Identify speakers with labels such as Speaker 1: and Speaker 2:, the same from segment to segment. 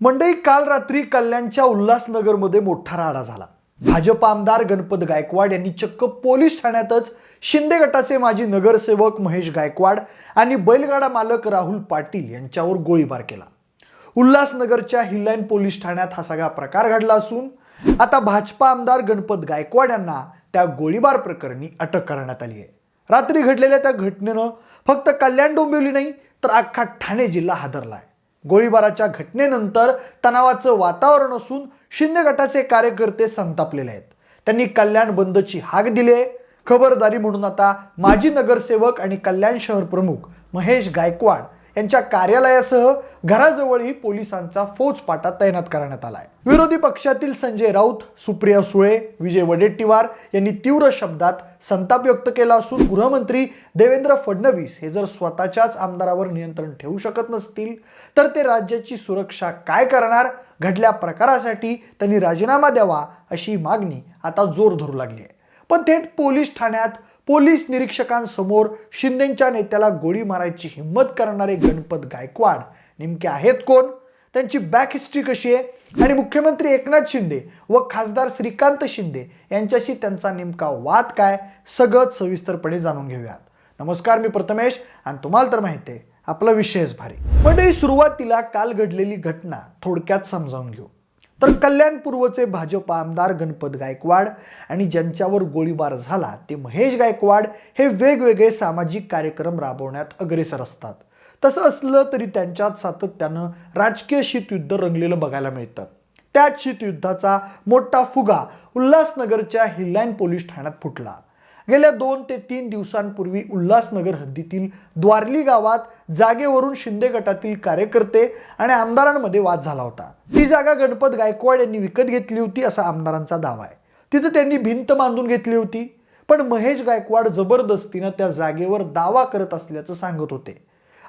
Speaker 1: मंडई काल रात्री कल्याणच्या उल्हासनगरमध्ये मोठा राडा झाला. भाजप आमदार गणपत गायकवाड यांनी चक्क पोलीस ठाण्यातच शिंदे गटाचे माजी नगरसेवक महेश गायकवाड आणि बैलगाडा मालक राहुल पाटील यांच्यावर गोळीबार केला. उल्हासनगरच्या हिललाईन पोलीस ठाण्यात हा सगळा प्रकार घडला असून आता भाजपा आमदार गणपत गायकवाड यांना त्या गोळीबार प्रकरणी अटक करण्यात आली आहे. रात्री घडलेल्या त्या घटनेनं फक्त कल्याण डोंबिवली नाही तर अख्खा ठाणे जिल्हा हादरलाय गोळीबाराच्या घटनेनंतर तणावाचं वातावरण असून शिंदे गटाचे कार्यकर्ते संतापलेले आहेत. त्यांनी कल्याण बंदची हाक दिली आहे. खबरदारी म्हणून आता माजी नगरसेवक आणि कल्याण शहर प्रमुख महेश गायकवाड यांच्या कार्यालयासह घराजवळही पोलिसांचा फौजपाटा तैनात करण्यात आलाय. विरोधी पक्षातील संजय राऊत सुप्रिया सुळे विजय वडेट्टीवार यांनी तीव्र शब्दात संताप व्यक्त केला असून गृहमंत्री देवेंद्र फडणवीस हे जर स्वतःच्याच आमदारावर नियंत्रण ठेवू शकत नसतील तर ते राज्याची सुरक्षा काय करणार घडल्या प्रकारासाठी त्यांनी राजीनामा द्यावा अशी मागणी आता जोर धरू लागली आहे. पण थेट पोलीस ठाण्यात पोलीस निरीक्षकांसमोर शिंदेच्या नेत्याला गोळी मारायची हिंमत करणारे गणपत गायकवाड. नेमके आहेत कोण? त्यांची बॅक हिस्ट्री कशी आहे? आणि मुख्यमंत्री एकनाथ शिंदे व खासदार श्रीकांत शिंदे यांच्याशी त्यांचा नेमका वाद काय? सगळं सविस्तरपणे जाणून घेऊयात. नमस्कार मी प्रथमेश आणि तुम्हाला तर माहिती आहे आपला विषयच भारी. म्हणजे सुरुवातीला काल घडलेली घटना थोडक्यात समजावून घेऊ. तर कल्याण पूर्वचे भाजप आमदार गणपत गायकवाड आणि ज्यांच्यावर गोळीबार झाला ते महेश गायकवाड हे वेगवेगळे सामाजिक कार्यक्रम राबवण्यात अग्रेसर असतात. तसं असलं तरी त्यांच्यात सातत्यानं राजकीय शीतयुद्ध रंगलेलं बघायला मिळतं. त्याच शीतयुद्धाचा मोठा फुगा उल्हासनगरच्या हिललाईन पोलीस ठाण्यात फुटला. गेल्या दोन ते तीन दिवसांपूर्वी उल्हासनगर हद्दीतील द्वारली गावात जागेवरून शिंदे गटातील कार्यकर्ते आणि आमदारांमध्ये वाद झाला होता. ती जागा गणपत गायकवाड यांनी विकत घेतली होती असा आमदारांचा दावा आहे. तिथं त्यांनी भिंत बांधून घेतली होती पण महेश गायकवाड जबरदस्तीनं त्या जागेवर दावा करत असल्याचं सांगत होते.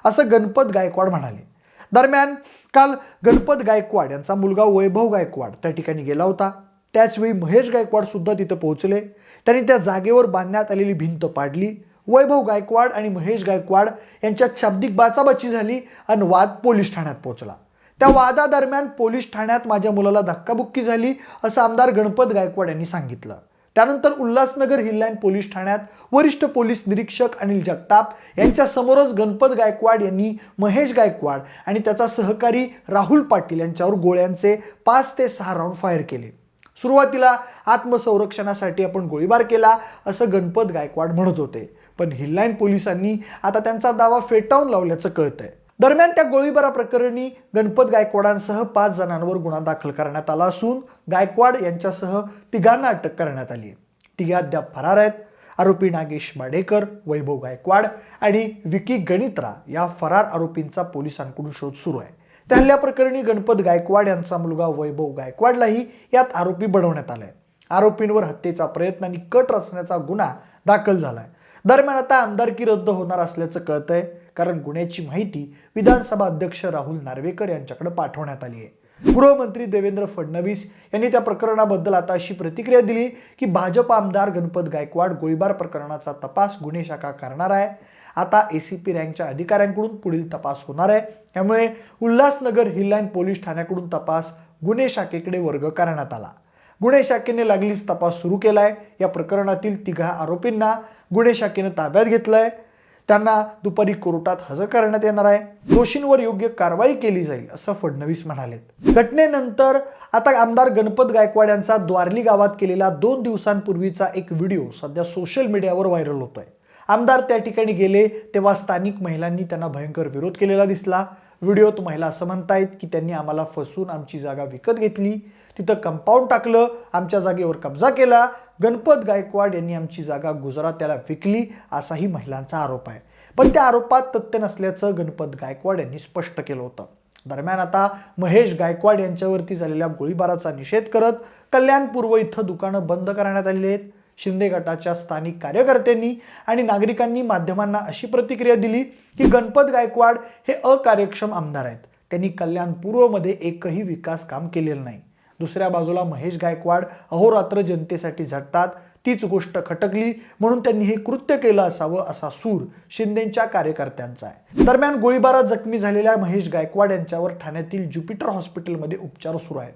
Speaker 1: असं गणपत गायकवाड म्हणाले. दरम्यान काल गणपत गायकवाड यांचा मुलगा वैभव गायकवाड त्या ठिकाणी गेला होता. त्याचवेळी महेश गायकवाड सुद्धा तिथं पोहोचले. त्यांनी त्या जागेवर बांधण्यात आलेली भिंत पाडली. वैभव गायकवाड आणि महेश गायकवाड यांच्यात शाब्दिक बाचाबाची झाली आणि वाद पोलीस ठाण्यात पोहोचला. त्या वादादरम्यान पोलीस ठाण्यात माझ्या मुलाला धक्काबुक्की झाली असं आमदार गणपत गायकवाड यांनी सांगितलं. त्यानंतर उल्हासनगर हिललाईन पोलीस ठाण्यात वरिष्ठ पोलीस निरीक्षक अनिल जगताप यांच्यासमोरच गणपत गायकवाड यांनी महेश गायकवाड आणि त्याचा सहकारी राहुल पाटील यांच्यावर गोळ्यांचे पाच ते सहा राऊंड फायर केले. सुरुवातीला आत्मसंरक्षणासाठी आपण गोळीबार केला असं गणपत गायकवाड म्हणत होते. पण हिललाईन पोलिसांनी आता त्यांचा दावा फेटाळून लावल्याचं कळतंय. दरम्यान त्या गोळीबारा प्रकरणी गणपत गायकवाडांसह पाच जणांवर गुन्हा दाखल करण्यात आला असून गायकवाड यांच्यासह तिघांना अटक करण्यात आली. तिघे अद्याप फरार आहेत. आरोपी नागेश माडेकर वैभव गायकवाड आणि विकी गणित्रा या फरार आरोपींचा पोलिसांकडून शोध सुरू आहे. त्या प्रकरणी गणपत गायकवाड यांचा मुलगा वैभव गायकवाडलाही यात आरोपी बनवण्यात आलाय. आरोपींवर हत्येचा प्रयत्न आणि कट रचण्याचा गुन्हा दाखल झालाय. दरम्यान आता आमदारकी रद्द होणार असल्याचं कळतंय कारण गुन्ह्याची माहिती विधानसभा अध्यक्ष राहुल नार्वेकर यांच्याकडे पाठवण्यात आली आहे. गृहमंत्री देवेंद्र फडणवीस यांनी त्या प्रकरणाबद्दल आता अशी प्रतिक्रिया दिली की भाजप आमदार गणपत गायकवाड गोळीबार प्रकरणाचा तपास गुन्हे शाखा करणार आहे. आता ए सी पी रँकच्या अधिकाऱ्यांकडून पुढील तपास होणार आहे. त्यामुळे उल्हासनगर हिललाईन पोलीस ठाण्याकडून तपास गुन्हे शाखेकडे वर्ग करण्यात आला. गुन्हे शाखेने लागलीच तपास सुरू केला आहे या प्रकरणातील तिघा आरोपींना गुन्हे शाखेनं ताब्यात घेतलं आहे त्यांना दुपारी कोर्टात हजर करण्यात येणार आहे. दोषींवर योग्य कारवाई केली जाईल असं फडणवीस म्हणाले घटनेनंतर आता आमदार गणपत गायकवाड यांचा द्वारली गावात केलेला दोन दिवसांपूर्वीचा एक व्हिडिओ सध्या सोशल मीडियावर व्हायरल होतोय. आमदार त्या ठिकाणी गेले तेव्हा स्थानिक महिलांनी त्यांना भयंकर विरोध केलेला दिसला. व्हिडिओत महिला असं म्हणतायत की त्यांनी आम्हाला फसवून आमची जागा विकत घेतली. तिथं कंपाऊंड टाकलं आमच्या जागेवर कब्जा केला. गणपत गायकवाड यांनी आमची जागा गुजरात त्याला विकली असाही महिलांचा आरोप आहे. पण त्या आरोपात तथ्य नसल्याचं गणपत गायकवाड यांनी स्पष्ट केलं होतं. दरम्यान आता महेश गायकवाड यांच्यावरती झालेल्या गोळीबाराचा निषेध करत कल्याण पूर्व इथं दुकानं बंद करण्यात आलेली आहेत. शिंदे गटाच्या स्थानिक कार्यकर्त्यांनी आणि नागरिकांनी माध्यमांना अशी प्रतिक्रिया दिली की गणपत गायकवाड हे अकार्यक्षम आमदार आहेत. त्यांनी कल्याण पूर्वमध्ये एकही विकास काम केलेलं नाही. दुसऱ्या बाजूला महेश गायकवाड अहोरात्र जनतेसाठी झटतात. तीच गोष्ट खटकली म्हणून त्यांनी हे कृत्य केलं असावं असा सूर शिंदेच्या कार्यकर्त्यांचा आहे. दरम्यान गोळीबारात जखमी झालेल्या महेश गायकवाड यांच्यावर ठाण्यातील ज्युपिटर हॉस्पिटलमध्ये उपचार सुरू आहेत.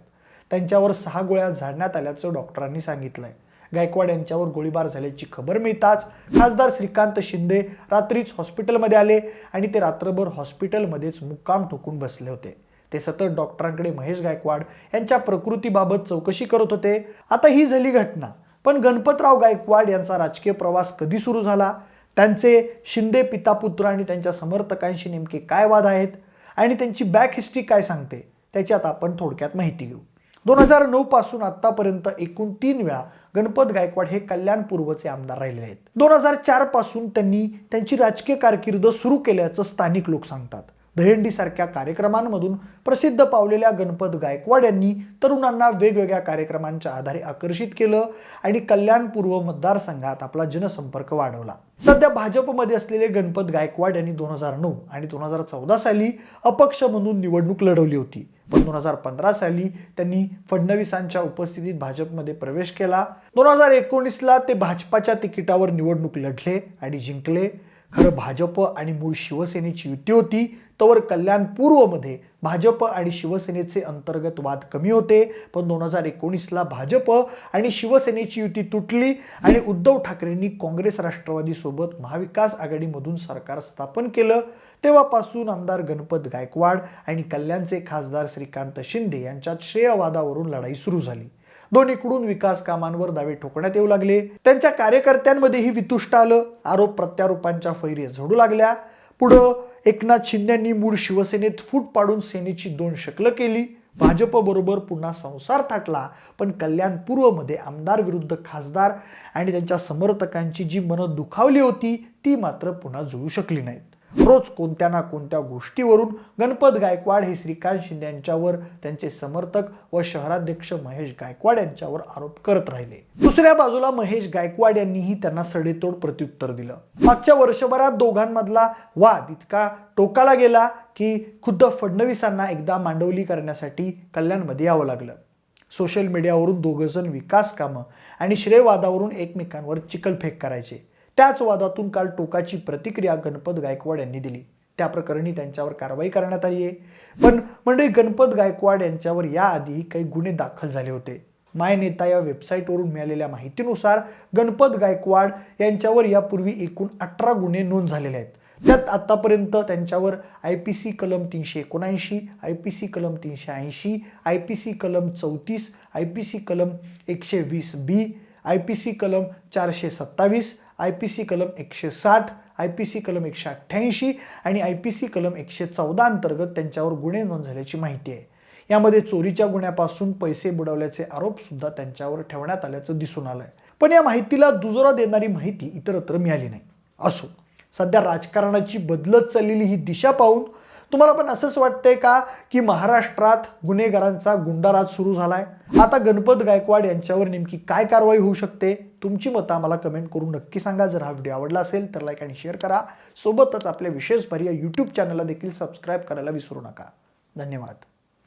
Speaker 1: त्यांच्यावर सहा गोळ्या झाडण्यात आल्याचं डॉक्टरांनी सांगितलंय. गायकवाड यांच्यावर गोळीबार झाल्याची खबर मिळताच खासदार श्रीकांत शिंदे रात्रीच हॉस्पिटलमध्ये आले आणि ते रात्रभर हॉस्पिटलमध्येच मुक्काम ठोकून बसले होते. ते सतत डॉक्टरांकडे महेश गायकवाड यांच्या प्रकृतीबाबत चौकशी करत होते. आता ही झाली घटना. पण गणपतराव गायकवाड यांचा राजकीय प्रवास कधी सुरू झाला? त्यांचे शिंदे पितापुत्र आणि त्यांच्या समर्थकांशी नेमके काय वाद आहेत? आणि त्यांची बॅक हिस्ट्री काय सांगते? त्याच्यात आपण थोडक्यात माहिती घेऊ. दोन हजार नऊ पासून आतापर्यंत एकूण तीन वेळा गणपत गायकवाड हे कल्याण पूर्वचे आमदार राहिले आहेत. दोन हजार चारपासून त्यांनी त्यांची राजकीय कारकीर्द सुरू केल्याचं स्थानिक लोक सांगतात. दहेंडीसारख्या कार्यक्रमांमधून प्रसिद्ध पावलेल्या गणपत गायकवाड यांनी तरुणांना वेगवेगळ्या कार्यक्रमांच्या आधारे आकर्षित केलं आणि कल्याण पूर्व मतदारसंघात आपला जनसंपर्क वाढवला. सध्या भाजपमध्ये असलेले गणपत गायकवाड यांनी दोन हजार नऊ आणि दोन हजार चौदा साली अपक्ष म्हणून निवडणूक लढवली होती. पण दोन हजार पंधरा साली त्यांनी फडणवीसांच्या उपस्थितीत भाजपमध्ये प्रवेश केला. दोन हजार एकोणीसला ते भाजपाच्या तिकिटावर निवडणूक लढले आणि जिंकले. खरं भाजप आणि मूळ शिवसेनेची युती होती तर कल्याण पूर्वमध्ये भाजप आणि शिवसेनेचे अंतर्गत वाद कमी होते. पण दोन हजार एकोणीसला भाजप आणि शिवसेनेची युती तुटली आणि उद्धव ठाकरेंनी काँग्रेस राष्ट्रवादीसोबत महाविकास आघाडीमधून सरकार स्थापन केलं. तेव्हापासून आमदार गणपत गायकवाड आणि कल्याणचे खासदार श्रीकांत शिंदे यांच्यात श्रेयवादावरून लढाई सुरू झाली. दोन्हीकडून विकास कामांवर दावे ठोकण्यात येऊ लागले. त्यांच्या कार्यकर्त्यांमध्येही वितुष्ट आलं. आरोप प्रत्यारोपांच्या फैरी झोडू लागल्या. पुढं एकनाथ शिंदेंनी मूळ शिवसेनेत फूट पाडून सेनेची दोन शकलं केली. भाजप बरोबर पुन्हा संसार थाटला पण कल्याण पूर्वमध्ये आमदार विरुद्ध खासदार आणि त्यांच्या समर्थकांची जी मनं दुखावली होती ती मात्र पुन्हा जुळू शकली नाहीत. रोज कोणत्या ना कोणत्या गोष्टीवरून गणपत गायकवाड हे श्रीकांत शिंदे यांच्यावर त्यांचे समर्थक व शहराध्यक्ष महेश गायकवाड यांच्यावर आरोप करत राहिले. दुसऱ्या बाजूला महेश गायकवाड यांनीही त्यांना सडेतोड प्रत्युत्तर दिलं. मागच्या वर्षभरात दोघांमधला वाद इतका टोकाला गेला की खुद्द फडणवीसांना एकदा मांडवली करण्यासाठी कल्याणमध्ये यावं लागलं. सोशल मीडियावरून दोघंजण विकास कामं आणि श्रेयवादावरून एकमेकांवर चिकलफेक करायचे. त्याच वादातून काल टोकाची प्रतिक्रिया गणपत गायकवाड यांनी दिली. त्या प्रकरणी त्यांच्यावर कारवाई करण्यात आली आहे. पण म्हणजे गणपत गायकवाड यांच्यावर याआधी काही गुन्हे दाखल झाले होते. माय नेता या वेबसाईटवरून मिळालेल्या माहितीनुसार गणपत गायकवाड यांच्यावर यापूर्वी एकूण अठरा गुन्हे नोंद झालेले आहेत. त्यात आतापर्यंत त्यांच्यावर आय पी सी कलम तीनशे एकोणऐंशी आय पी सी कलम तीनशे ऐंशी आय पी सी कलम चौतीस आय पी सी कलम एकशे वीस बी आय पी सी कलम चारशे सत्तावीस आय पी सी कलम एकशे साठ आय पी सी कलम एकशे अठ्ठ्याऐंशी आणि आय पी सी कलम एकशे चौदा अंतर्गत त्यांच्यावर गुन्हे नोंद झाल्याची माहिती आहे. यामध्ये चोरीच्या गुन्ह्यापासून पैसे बुडवल्याचे आरोपसुद्धा त्यांच्यावर ठेवण्यात आल्याचं दिसून आलं आहे पण या माहितीला दुजोरा देणारी माहिती इतरत्र मिळाली नाही. असो सध्या राजकारणाची बदलत चाललेली ही दिशा पाहून तुम्हाला पण असंच वाटतंय का की महाराष्ट्रात गुन्हेगारांचा गुंडाराज सुरू झालाय? आता गणपत गायकवाड यांच्यावर नेमकी काय कारवाई होऊ शकते? तुमची मतं आम्हाला कमेंट करून नक्की सांगा. जर हा व्हिडिओ आवडला असेल तर लाईक आणि शेअर करा. सोबतच आपल्या विशेष पर्याय यूट्यूब चॅनलला देखील सबस्क्राईब करायला विसरू नका. धन्यवाद.